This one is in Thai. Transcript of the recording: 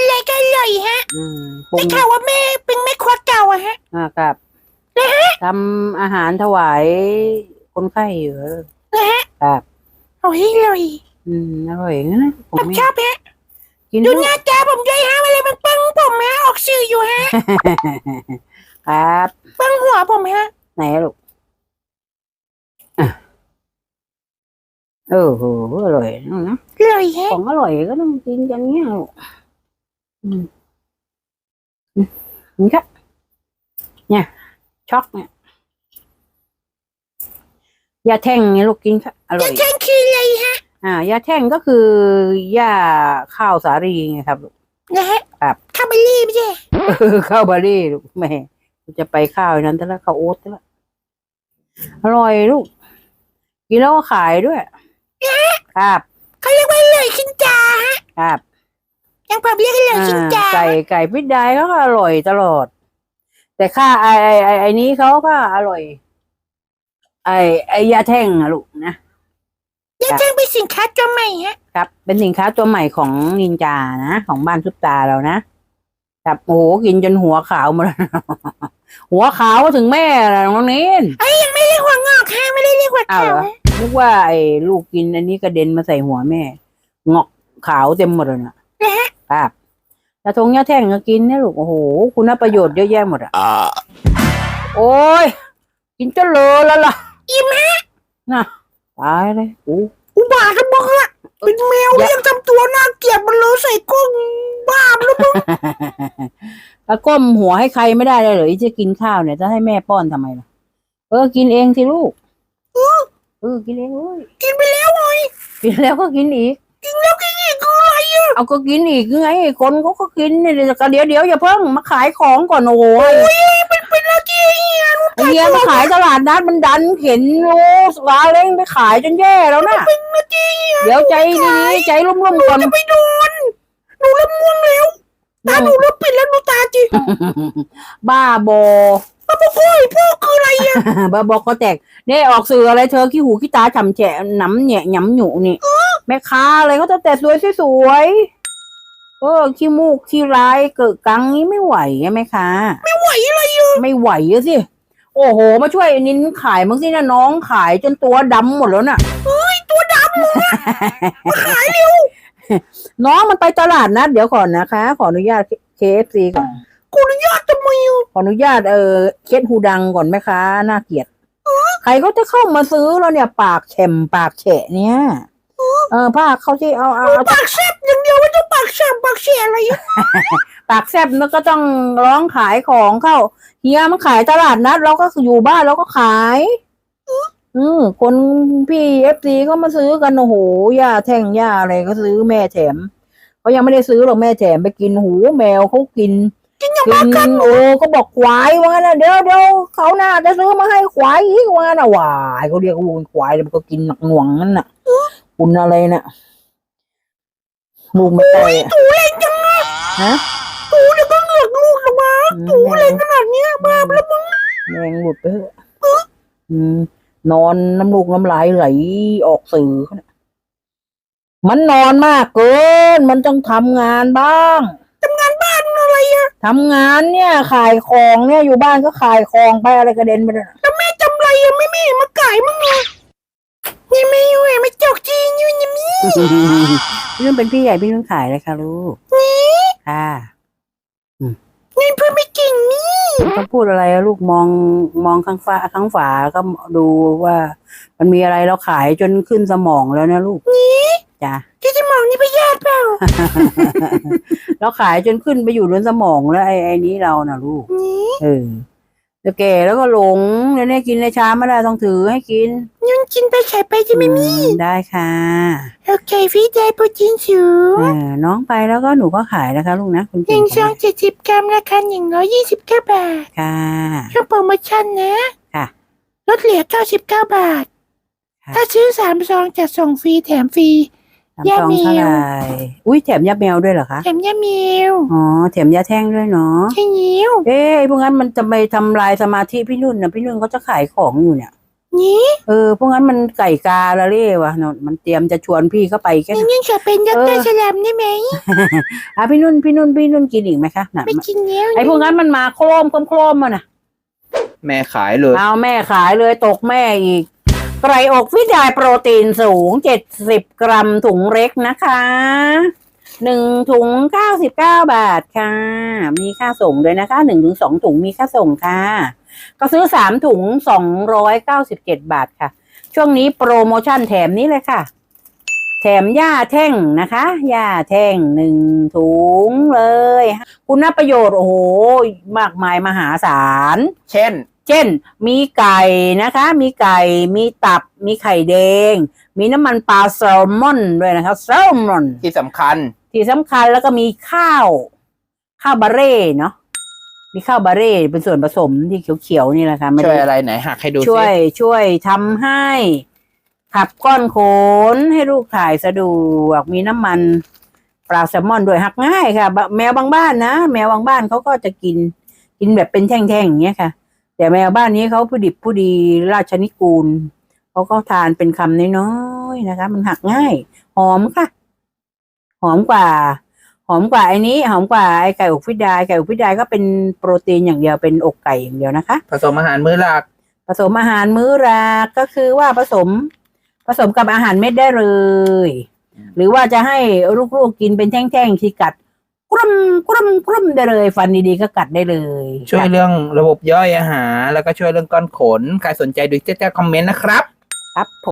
อะไรก็อร่อยฮะอืมปรุได้งข่าวว่าแม่เป็นแม่ครัวเก่าอะฮะ อ่ากับทำอาหารถวายคนไข้อยู่เออนะฮะ ครับโอ้ยอร่อยอืมอร่อยงั้นนะ ผผมมไม่ชอบฮะ กินดูลูหกน้าตาผมด้วยฮะเวลามันปังผมฮะออกสื่ออยู่ฮะครับ ปังหัวผมฮะ ไหนอะลูกอะเออโหอร่อยนะอร่อยฮะ ของอร่อยก็ต้องกินกันเงี้ยลูกอืมอืม นี่ครับเนี่ย ช็อกเนี่ยยาแท่งเนี่ยลูกกินครับอร่อยแจ้งคืออะไรฮะอ่ายาแท่งก็คือยาข้าวสาลีไงครับลูกนะฮะครับคาเมลี่ไม่ใช่เออข้าวบารี่ลูกแม่จะไปข้าวนั้นแต่ละข้าวโอ๊ตแต่ละอร่อยลูกกินแล้วก็ขายด้วยครับเขาเรียกว่าอร่อยชินจาฮะครับ ยังผมเรียกอร่อยอ่าชินจาไก่ไก่พิษได้เขาก็อร่อยตลอด แต่ค่าไอไอไอไอนี้เขาก็อร่อย ไอไอยาแท่งอะลูกนะยังแจ้งเป็นสินค้าตัวใหม่ฮะครับ เป็นสินค้าตัวใหม่ของนินจานะของบ้านซุปตาเรานะครับโอ้โหกินจนหัวขาวหมดแล้วหัวขาวก็ถึงแม่แล้วน้องนินเอ้ยยังไม่เรียกหัวงอกฮะไม่ได้เรียกหัวอ้าวขาวเหรอฮะนึกว่าไอ้ลูกกินอันนี้กระเด็นมาใส่หัวแม่ งอกขาวเต็มหมดเลยน่ะ นะฮะครับยาทงยาแท่งก็กินเนี่ยลูกโอ้โห คุณประโยชน์เยอะแยะหมดอะโอ้ยกินจนเลอะแล้วล่ะอิ่มฮะน่ะตายเลยโอ้อุบาทบ้าฮะเป็นแมวอย่ายังทำตัวน่าเกลียดมันเลยใส่กล้องบ้าไปแล้วมึงแล้วก้มหัวให้ใครไม่ได้เลยเหรอที่จะกินข้าวเนี่ยจะให้แม่ป้อนทำไมล่ะเออกินเองสิลูกเออกินเองเลยกินไปแล้วไงกินแล้วก็กินอีก เอาก็กินอีกไงคนเขาก็กินเนี่ยเดี๋ยวเดี๋ยวเดี๋ยวอย่าเพิ่งมาขายของก่อนโอ้ยเป็นเป็นอะไรที่เฮียรู้ไอเฮียมาขายตลาดนัดมันดันเข็นโลสวาเล้งไปขายจนแย่แล้วนะเป็นอะไรที่เฮียเดี๋ยวใจดีๆใจร่มๆก่อนจะไปโดนหนูเริ่มง่วงแล้วตาหนูเริ่มปิดแล้วหนูตาจีบ้าบอป้าพ่อพ่อยพ่อคืออะไรอะบ้าบอกเขาแตกเนี่ยออกสื่ออะไรเธอขี้หูขี้ตาฉ่ำแฉะหน้ำแหนะหยำหนูนี่ แม่ค้าอะไรเขาจะแต่สวยสวยๆเออขี้มูกขี้ร้ายเกิดกังนี้ไม่ไหวอะแม่ค้าไม่ไหวอะไรอะไม่ไหวอะสิโอ้โห มาช่วยนินขายมั้งสินะน้องขายจนตัวดำหมดแล้วน่ะเฮ้ยตัวดำเลยขายเร็วน้องมันไปตลาดนัดเดี๋ยวก่อนนะคะ ขออนุญาต KFC ก่อนกูอนุญาตทำไมอะขออนุญาตเออเคสหูดังก่อนไหมคะน่าเกลียดใครเขาจะเข้ามาซื้อแล้วเนี่ย ปากแฉ่มปากแฉะเนี่ย เออป้าเขาที่เอาเอาเอาปากแซ่บอย่างเดียวไม่ต้องปากแซ่บปากเสียอะไรอะปากแซบแล้วก็ต้องร้องขายของเข้าเฮียมันขายตลาดนัดเราก็อยู่บ้านเราก็ขาย อืมคนพี่เอฟซีก็มาซื้อกันโอ้โหย่าแท่งย่าอะไรก็ซื้อแม่แถมเขายังไม่ได้ซื้อหรอกแม่แถมไปกินหูแมวเขากินกินอย่างกิบ้านกันโอ้ก็บอกควายว่างั้นนะเดี๋ยวเดี๋ยวเขาน่าจะซื้อมาให้ควายอีกว่างั้นนะวายเขาเรียกว่าวัวควายแล้วมันก็กินหนักหน่วงนั่นน่ะ คุณอะไรน่ะลูกไม่ไตอะตูเล็งจังอะฮะตูเดี๋ยวก็เหงือกลูกออกมาตูเล็งขนาดเนี้ยบ้าไปแล้วมึงแรงหลุดไปเถอะอืมนอนน้ำลูกน้ำลายไหลออกสื่อเขาเนี่ยมันนอนมากเกิน มันต้องทำงานบ้างทำงานบ้านอะไรอะทำงานเนี่ย ขายของเนี่ยอยู่บ้านก็ขายของไปอะไรกระเด็นไปเลยแล้วแม่จำอะไรอะไม่ไม่เห็นมาก่ายมึงอะ นี่ไม่อยู่อะไม่จกจีนอยู่นี่มีพี่นุ่นเป็นพี่ใหญ่พี่นุ่นขายเลยค่ะลูกค่ะนี่เพื่อนไม่เก่งนี่ต้องพูดอะไรอะลูกมองมองข้างฟ้าข้างฝาก็ดูว่า มันมีอะไรเราขายจนขึ้นสมองแล้วนะลูกจ้ะที่จะมองนี่พยาธิเปล่าเราขายจนขึ้นไปอยู่บนสมองแล้วไอ้ไอ้นี้เราน่ะลูกนี่เออ แต่แก่แล้วก็หลงแล้วเนี่ยกินในชามไม่ได้ต้องถือให้กินยุ่นกินไปไข่ไปจะไม่มีอืได้ค่ะโอเคฟีดได้โปรตีนสูงเออน้องไปแล้วก็หนูก็ขายนะคะลูกนะคุณหเก่นึ่งงซองเจ็ดสิบกรัมราคาหนึ่งร้อยยี่สิบเก้าบาทค่ะ ช่วงโปรโมชั่นนะค่ะ ลดเหลือเก้าสิบเก้าบาทค่ะถ้าซื้อสามซองจะส่งฟรีแถมฟรี สามซองเท่าไหร่อุ้ยแถมยาแมวด้วยเหรอคะแถมยาเมลอ๋อแถมยาแท่งด้วยเนาะแค่นิ้วเอ๊ะไอ้พวกนั้นมันจะไปทำลายสมาธิพี่นุ่นนะพี่นุ่นเขาจะขายของอยู่เนี่ยนี่เออพวกนั้นมันไก่กาละเล่วะเนอะมันเตรียมจะชวนพี่เข้าไปแค่ยังยังจะเป็นดเอรอสแลมได้ไหมอะพี่นุ่นพี่นุ่นพี่นุ่นกินอีกไหมคะน่ะไม่กินแล้วไอ้พวกนั้นมันมาโครมโครมโครมมันน่ะแม่ขายเลยเอาแม่ขายเลยตกแม่อีก ไก่อกฟิตไดโปรตีนสูง 70 กรัมถุงเล็กนะคะหนึ่งถุง99บาทค่ะ มีค่าส่งด้วยนะคะหนึ่งถึงสองถุงมีค่าส่งค่ะ ก็ซื้อสามถุง297บาทค่ะ ช่วงนี้โปรโมชั่นแถมนี้เลยค่ะ แถมหญ้าแท่งนะคะหญ้าแท่งหนึ่งถุงเลย คุณประโยชน์โอ้โหมากมายมหาศาล เช่น เช่น มีไก่นะคะ มีไก่ มีตับ มีไข่แดง มีน้ำมันปลาแซลมอนด้วยนะครับแซลมอนที่สำคัญ ที่สำคัญแล้วก็มีข้าว ข้าวบาเร่เนาะมีข้าวบาเร่เป็นส่วนผสมที่เขียวๆนี่แหละค่ะไม่ช่วยได้อะไรไหนหักให้ดูสิช่วย ช่วยทำให้ ขับก้อนโขนให้ลูกถ่ายสะดวกมีน้ำมันปลาแซลมอนด้วยหักง่ายค่ะบะแมวบางบ้านนะ แมวบางบ้านเขาก็จะกิน กินแบบเป็นแท่งๆอย่างเงี้ยค่ะ แต่แมวบ้านนี้เขาผู้ดิบผู้ดีราชนิกูลเขาก็ทานเป็นคำน้อยๆนะคะ มันหักง่าย หอมค่ะ หอมกว่า หอมกว่าไอ้นี้ หอมกว่าไอ้ไก่อกฟิดไดไก่อกฟิดไดก็เป็นโปรตีนอย่างเดียวเป็นอกไก่อย่างเดียวนะคะ ผสมอาหารมื้อหลัก ผสมอาหารมื้อแรกก็คือว่าผสม ผสมกับอาหารเม็ดได้เลย หรือว่าจะให้ลูกๆกินเป็นแท่งๆที่กัด กรุมกรุมกรุมได้เลย ฟันดีๆก็กัดได้เลยช่วยเรื่องระบบย่อยอาหารแล้วก็ช่วยเรื่องก้อนขน ใครสนใจดูแจ้ๆคอมเมนต์นะครับ ครับผม